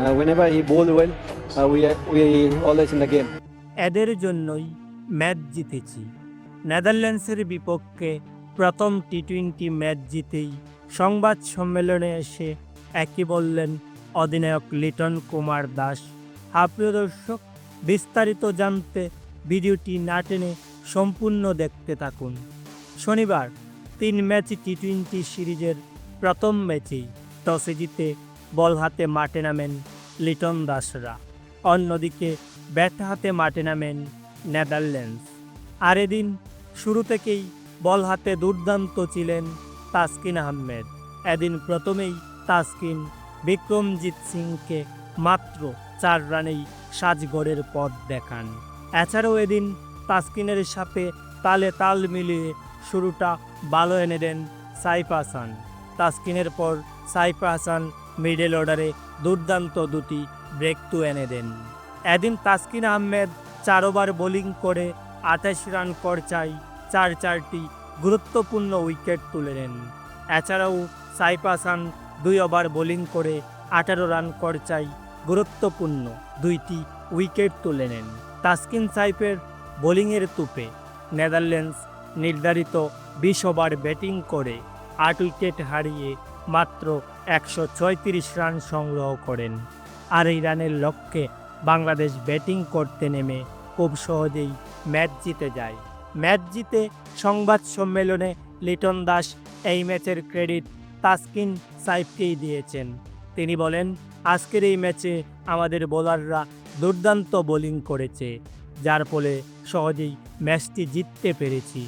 Uh, whenever he bowled well, uh, we we always in the game. এদের জন্যই match জিতেছি। নেদারল্যান্ডসের বিপক্ষে প্রথম টি টোয়েন্টি ম্যাচ জিতেই সংবাদ সম্মেলনে এসে একই বললেন অধিনায়ক লিটন কুমার দাস। হা প্রিয় দর্শক বিস্তারিত জানতে ভিডিওটি না টেনে সম্পূর্ণ দেখতে থাকুন। শনিবার তিন ম্যাচ টি টোয়েন্টি সিরিজের প্রথম ম্যাচেই টসে জিতে বল হাতে মাঠে নামেন লিটন দাসরা। অন্যদিকে ব্যাট হাতে মাঠে নামেন নেদারল্যান্ডস। আর এদিন শুরু থেকেই বল হাতে দুর্দান্ত ছিলেন তাসকিন আহমেদ। এদিন প্রথমেই তাসকিন বিক্রমজিৎ সিংকে মাত্র চার রানেই সাজগড়ের পথ দেখান। এছাড়াও এদিন তাসকিনের সাথে তালে তাল মিলিয়ে শুরুটা ভালো এনে দেন সাইফ হাসান। তাসকিনের পর সাইফ হাসান মিডল অর্ডারে দুর্দান্ত দুটি ব্রেক টু এনে দেন। এদিন তাসকিন আহমেদ চার ওভার বোলিং করে আঠাশ রান করচাই চার চারটি গুরুত্বপূর্ণ উইকেট তুলে নেন। এছাড়াও সাইফ হাসান দুই ওভার বোলিং করে আঠারো রান করচাই গুরুত্বপূর্ণ দুইটি উইকেট তুলে নেন। তাসকিন সাইফের বোলিংয়ের তুপে নেদারল্যান্ডস নির্ধারিত বিশ ওভার ব্যাটিং করে আট উইকেট হারিয়ে মাত্র একশো রান সংগ্রহ করেন। আর এই রানের লক্ষ্যে বাংলাদেশ ব্যাটিং করতে নেমে খুব সহজেই ম্যাচ জিতে যায়। ম্যাচ জিতে সংবাদ সম্মেলনে লিটন দাস এই ম্যাচের ক্রেডিট তাসকিন সাইফকেই দিয়েছেন। তিনি বলেন, আজকের এই ম্যাচে আমাদের বোলাররা দুর্দান্ত বোলিং করেছে, যার ফলে সহজেই ম্যাচটি জিততে পেরেছি।